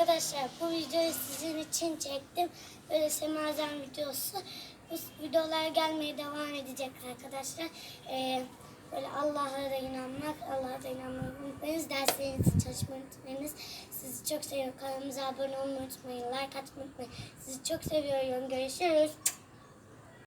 Arkadaşlar bu videoyu sizin için çektim. Böyle semazen videosu. Bu videolar gelmeye devam edecek arkadaşlar. Ee, böyle Allah'a da inanmak, Allah'a da inanmayı unutmayınız. Derslerinizi çalışmayı unutmayınız. Sizi çok seviyorum. Kanalımıza abone olmayı unutmayın. Like atmayı unutmayın. Sizi çok seviyorum. Görüşürüz.